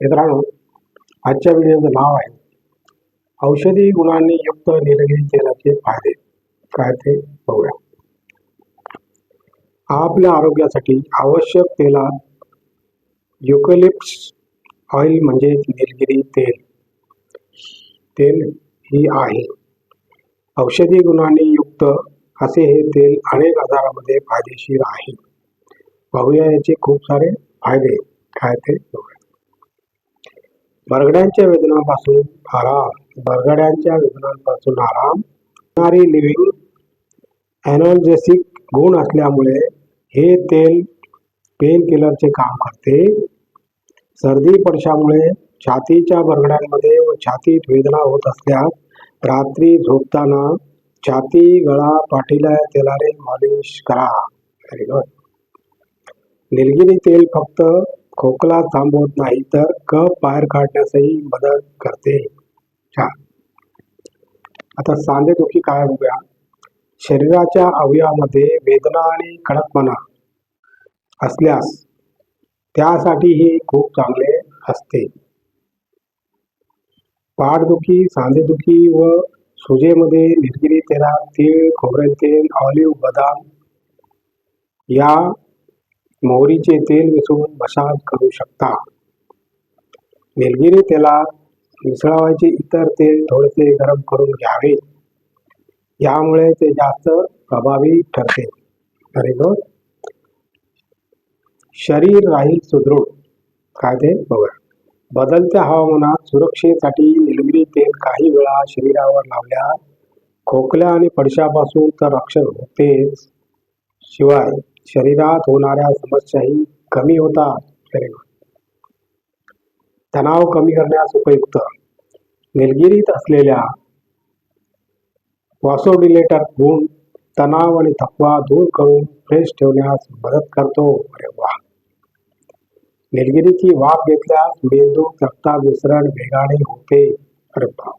मित्रांनो आजच्या व्हिडिओचं नाव आहे औषधी गुणांनी युक्त निलगिरी तेलाचे फायदे. काय ते बघूया. आपल्या आरोग्यासाठी आवश्यक तेलात युकलिप्स ऑइल म्हणजे निलगिरी तेल. तेल ही आहे. औषधी गुणांनी युक्त असे हे तेल अनेक आजारामध्ये फायदेशीर आहे. बघूया याचे खूप सारे फायदे. काय ते बघूया. बरगड्यांच्या वेदनापासून आराम बरगड्यांच्या वेदनांपासून आराम होणारी लिव्हिंग ॲनॉल्जेसिक गुण असल्यामुळे हे तेल पेन किलरचे काम करते. सर्दी पडशामुळे छातीच्या बरगड्यांमध्ये व छातीत वेदना होत असल्यास रात्री झोपताना छाती गळा पाठीला तेलाने मालिश करा. व्हेरी गुड निलगिरी तेल फक्त खोकला थांबवत नाही तर कफ बाहेर काढण्यासही मदत करते. चार आता सांधेदुखी काय बघूया शरीराच्या अवयवामध्ये वेदना आणि कडकपणा असल्यास त्यासाठी हे खूप चांगले असते. पाठदुखी सांधेदुखी व सुजेमध्ये निलगिरी तेलात तीळ खोबरे तेल ऑलिव्ह बदाम या मोहरीचे तेल मिसळून मसाज करू शकता. निलगिरी तेलात मिसळावायचे इतर तेल थोडेसे गरम करून घ्यावे. यामुळे ते जास्त प्रभावी ठरते. व्हेरी गुड शरीर राहील सुदृढ. काय ते बघा. बदलत्या हवामानात सुरक्षेसाठी निलगिरी तेल काही वेळा शरीरावर लावल्यास खोकल्या आणि पडशापासून तर रक्षण होतेच शिवाय शरीरात होणाऱ्या समस्याही कमी होतात शरीरात तणाव कमी करण्यास उपयुक्त. निलगिरीत असलेल्या वॉसोडिलेटर गुण तणाव आणि थकवा दूर करून फ्रेश ठेवण्यास मदत करतो. अरे वा! निलगिरीची वाफ घेतल्यास मेंदू रक्तात मिश्रण वेगाने होते. अरे वा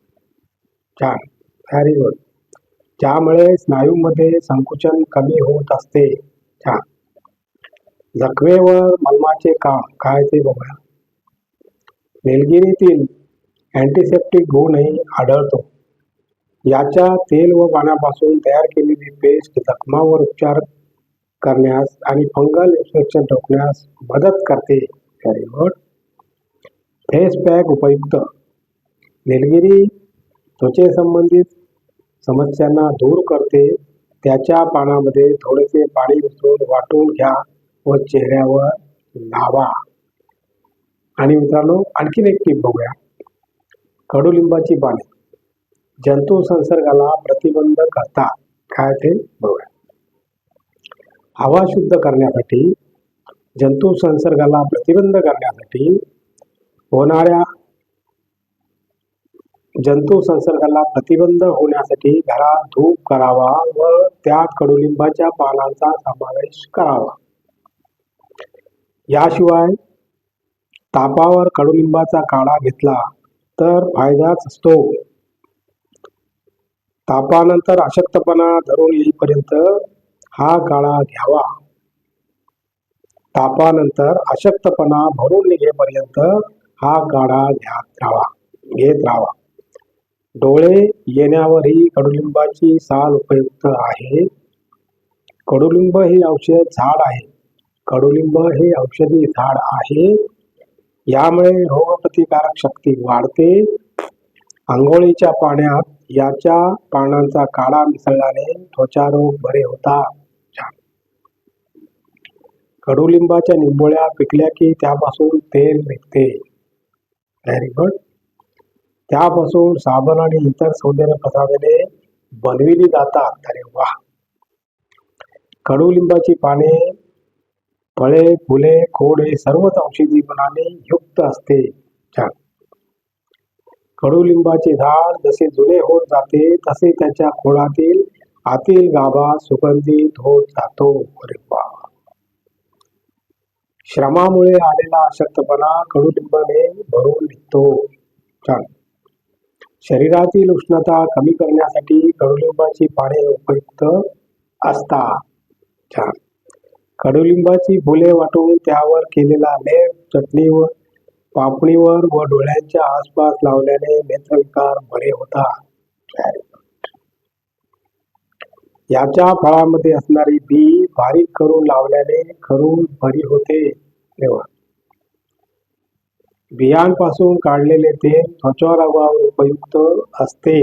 छान. व्हेरी गुड ज्यामुळे स्नायूमध्ये संकुचन कमी होत असते. छान जखमेवर मलमाचे काम काय ते बघूया निलगिरीतील अँटीसेप्टिक गुणही आढळतो. याच्या तेल व पाण्यापासून तयार केलेली पेस्ट जखमावर उपचार करण्यास आणि फंगल इन्फेक्शन रोखण्यास मदत करते. फेस पॅक उपयुक्त. निलगिरी त्वचेसंबंधित समस्यांना दूर करते. त्याच्या पानामध्ये थोडेसे पाणी मिसळून वाटून घ्या व चेहऱ्यावर लावा. आणि मित्रांनो आणखीन एक टीप बघूया. कडुलिंबाची पाने जंतू संसर्गाला प्रतिबंध करतात. काय ते बघूया. हवा शुद्ध करण्यासाठी जंतू संसर्गाला प्रतिबंध करण्यासाठी होणाऱ्या जंतू संसर्गाला प्रतिबंध होण्यासाठी घरात धूप करावा व त्यात कडुलिंबाच्या पानांचा समावेश करावा. याशिवाय तापावर कडुलिंबाचा काढा घेतला तर फायदाच असतो. तापानंतर अशक्तपणा धरून येईपर्यंत हा काळा घ्यावा. तापानंतर अशक्तपणा भरून निघेपर्यंत हा काढा घ्यात राहावा घेत राहावा डोळे येण्यावरही कडुलिंबाची साल उपयुक्त आहे. कडुलिंब हे औषध झाड आहे. कडुलिंब हे औषधी झाड आहे. यामुळे रोगप्रतिकारक शक्ती वाढते. आंघोळीच्या पाण्यात याच्या पानांचा काढा मिसळल्याने त्वचारोग बरे होतात. कडुलिंबाच्या निंबोळ्या पिकल्या की त्यापासून तेल निघते. व्हेरी गुड त्यापासून साबण आणि इतर सौंदर्य प्रसाधने बनविली जातात. अरे वा कडुलिंबाची पाने फळे फुले खोड हे सर्वच औषधी गुणाने युक्त असते. छान! कडुलिंबाचे झाड जसे जुने होत जाते तसे त्याच्या खोडातील आतील गाभा सुगंधित होत जातो. अरे वा श्रमामुळे आलेला अशक्तपणा कडुलिंबाने भरून निघतो. छान! शरीरातील उष्णता कमी करण्यासाठी कडुलिंबाची पाने उपयुक्त असतात. छान. कडुलिंबाची फुले वाटून त्यावर केलेला लेप चटणीवर पापणीवर व डोळ्यांच्या आसपास लावल्याने नेत्रविकार बरे होतात. याच्या फळामध्ये असणारी बी बारीक करून लावल्याने खरून बरी होते. तेव्हा बियांपासून काढलेले तेल त्वचा रोगावर उपयुक्त असते.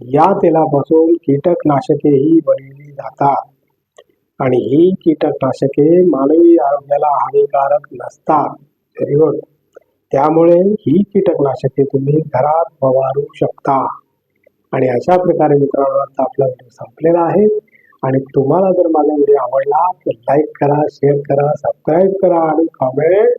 या तेलापासून कीटकनाशकेही बनविली जातात. आणि ही कीटकनाशके मानवी आरोग्याला हानिकारक नसतात व्हेरी गुड त्यामुळे ही कीटकनाशके तुम्ही घरात फवारू शकता. आणि अशा प्रकारे मित्रांनो आता आपला व्हिडिओ संपलेला आहे. आणि तुम्हाला जर माझा व्हिडिओ आवडला तर लाईक करा शेअर करा सबस्क्राईब करा आणि कॉमेंट